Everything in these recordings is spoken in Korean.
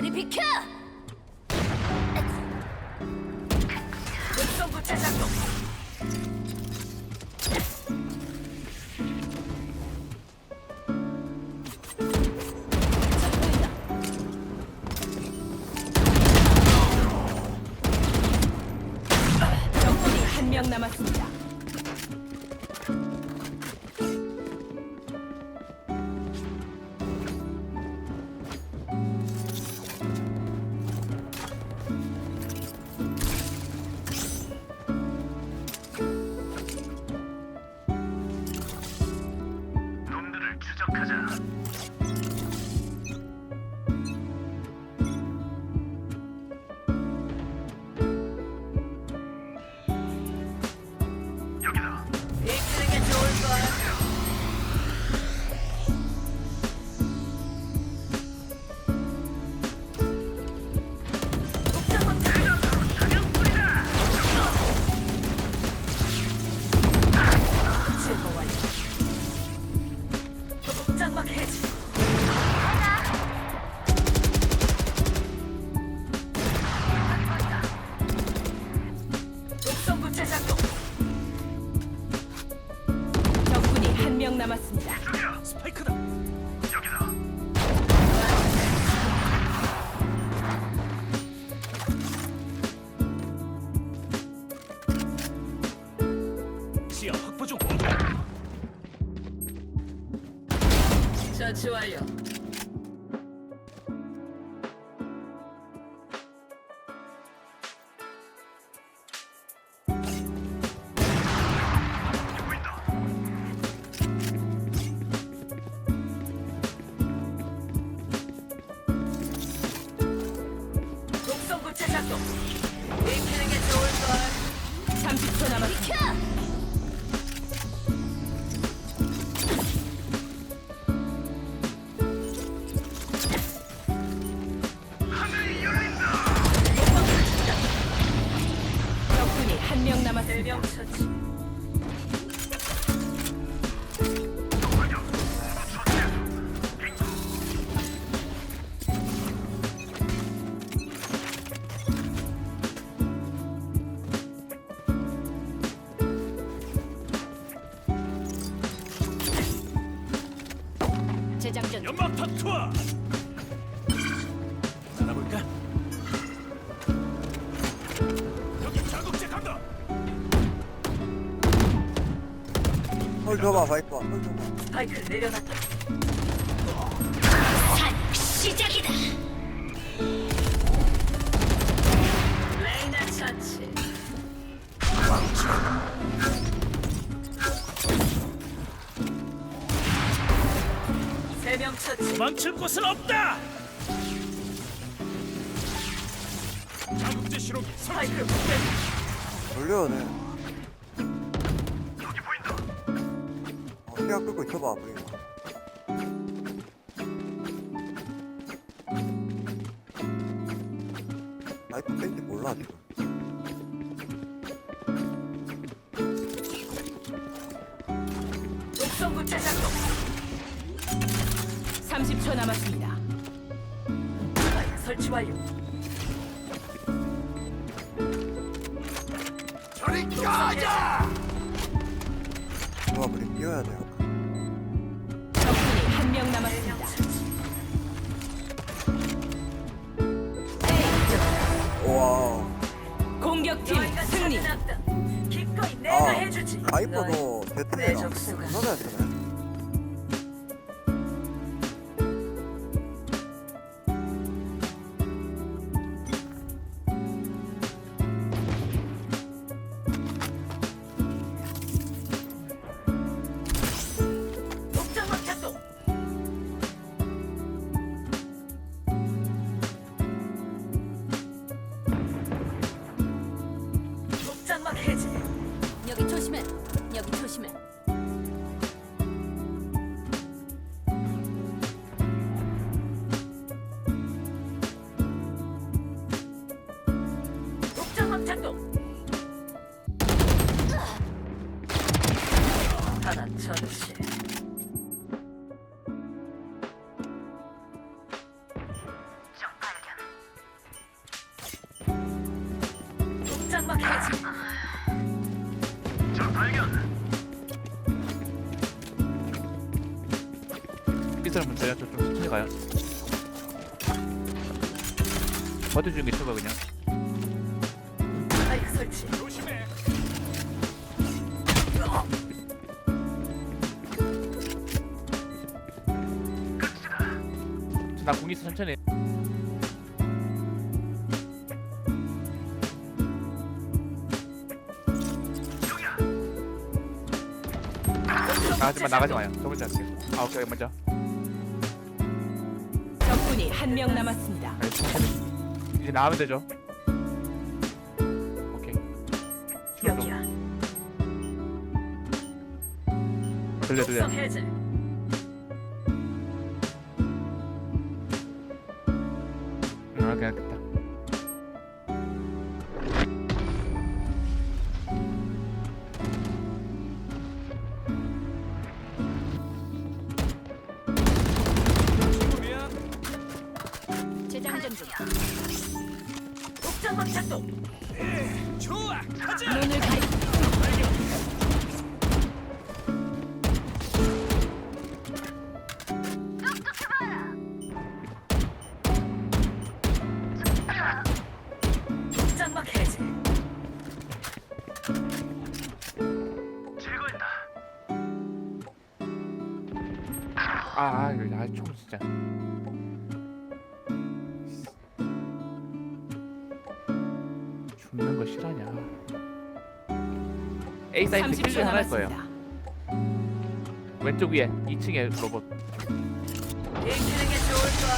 저리 비켜! 급성구 재작동. 적군이 한 명 남았습니다. 추적하자. 완료. 한 명 남았습니다. 헐 줘봐 바이퍼 헐 줘봐 스파이크를 내려놨다. 산 시작이다! 레이나 처치. 세명 처치. 망칠 곳은 없다. 자국제 스파이크를 복대. 돌려내 시야 끌고 있어봐 우리 바이퍼 뺀지 몰라 지금 독성구 재작동. 30초 남았습니다. 설치 완료. 저리 가자. 누가 우리 뛰어야 돼요 해주지. 바이퍼도 너희 내제 그렇지. 이 사람은 저희한테 좀 천천히 가요. 버텨 주는 게 최고야 그냥. 마이크 설치. 조심해. 천천히. 나가지 마, 나가지 마요. 저 먼저 할게요. 아, 오케이, 먼저. 적군이 한 명 남았습니다. 이제 나가면 되죠. 오케이. 여기야. 들려, 들려. 독성 해제. 응, 진짜. 죽는 거 실화냐? A 사이트 30초 킬즈 하나 할 거예요. 남았습니다. 왼쪽 위에 2층에 로봇. 좋을걸.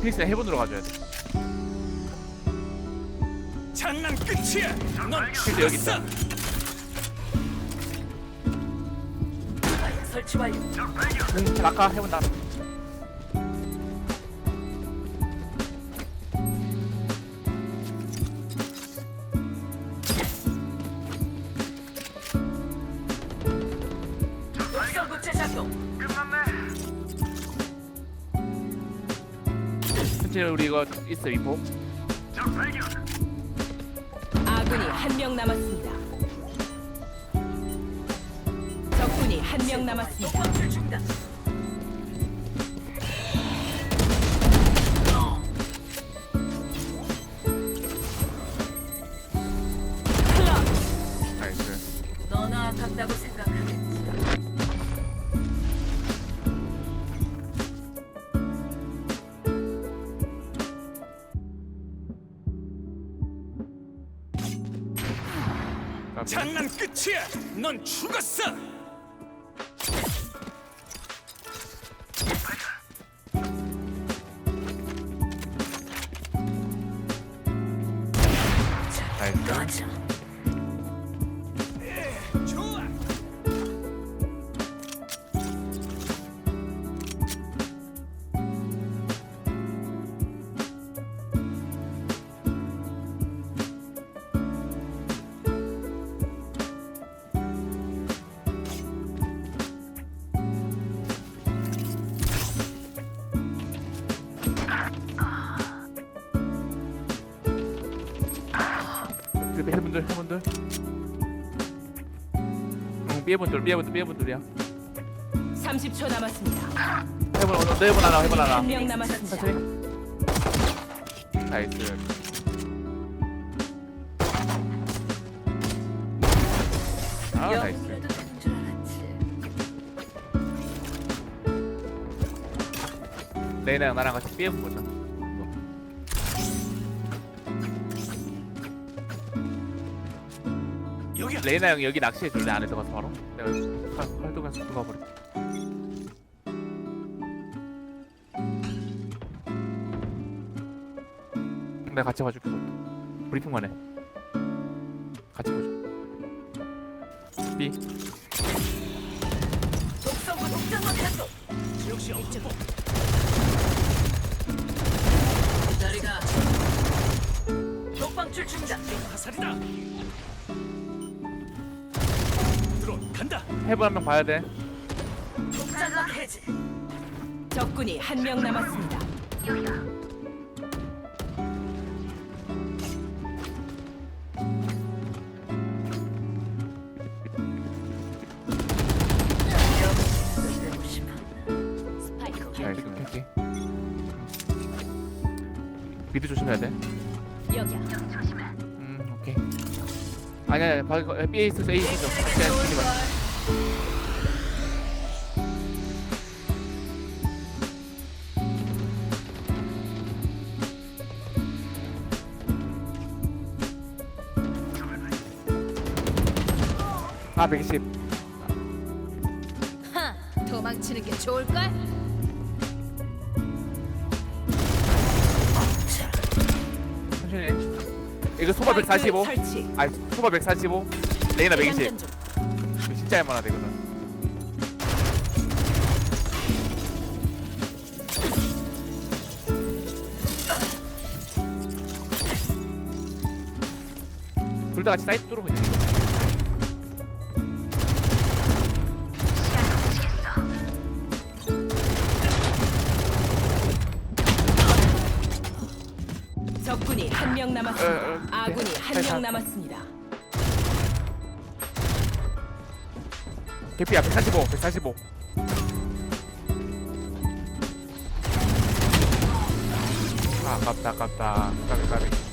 피닉스 해본으로 가줘야 돼. 장난 끝이야. 넌 킬즈 여기 있다. 설치 완료. 응, 아까 해본다. 구체 우리 이거 있어 이포. 아군이 한 명 남았습니다. 한 명 남았습니다. 나이스. 너나 아깝다고 생각하겠지. 까비. 장난 끝이야. 넌 죽었어. 해분들 해분들. 응, 삐해분들 삐해분들 삐해분들이야. 30초 남았습니다. 해분 어, 너 해분 하나 해분 하나. 한 명 남았습니다. 나이스. 아 나이스. 레이나랑 나랑 같이 삐해분 보자. 레이나 형 여기 낚시해 줄래 안에 들어가서 바로? 내가 활- 활동해서 들어가 버려. 내가 같이 봐줄게. 그것도. 브리핑만 해. 같이 보자. B. 독성구 독장막 작동. 역시 이쪽. 자리가. 독방출 중단. 화살이다. 간다. 해브 한명 봐야 돼. 목장막 해제. 적군이 한 명 남았습니다. 자, 이렇게 조심해야 돼. 여기야. 아니야 아니야 B 있었어 A 있었어. 그냥 죽지 마. 아 120. 하. 도망치는 게 좋을 걸. 이거 소바 145. 설치. 아 소바 145. 레이나 120. 재장전 중. 이거 진짜 할만하다 이거는. 둘 다 같이 사이트 뚫으면 돼. 적군이 한명 어, 남았습니다. 어, 아군이 네. 한명 살살. 남았습니다. 개피야 145, 145. 아, 아깝다, 아깝다. 까비, 까비.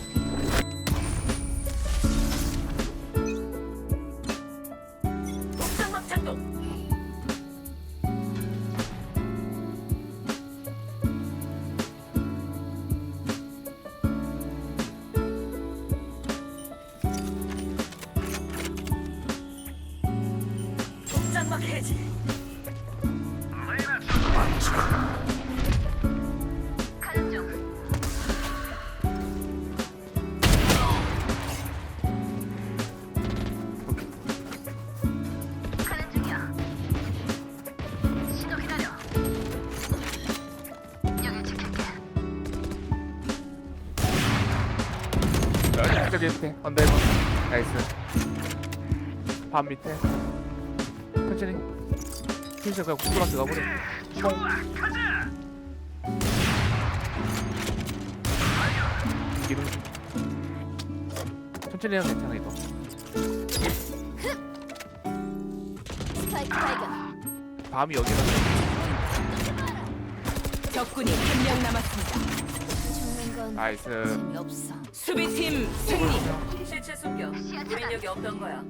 여기 밑에, 언더 1번. 나이스. 반 밑에. 천천히. 핀스 그냥 국수랑 들어가버려. 기름. 천천히 하면 괜찮아, 이거. 밤이 여기라서. 적군이 한 명 남았습니다. 나이스 재미없어. 수비팀 승리. 실체 숨겨. 우린 여기 없던 거야.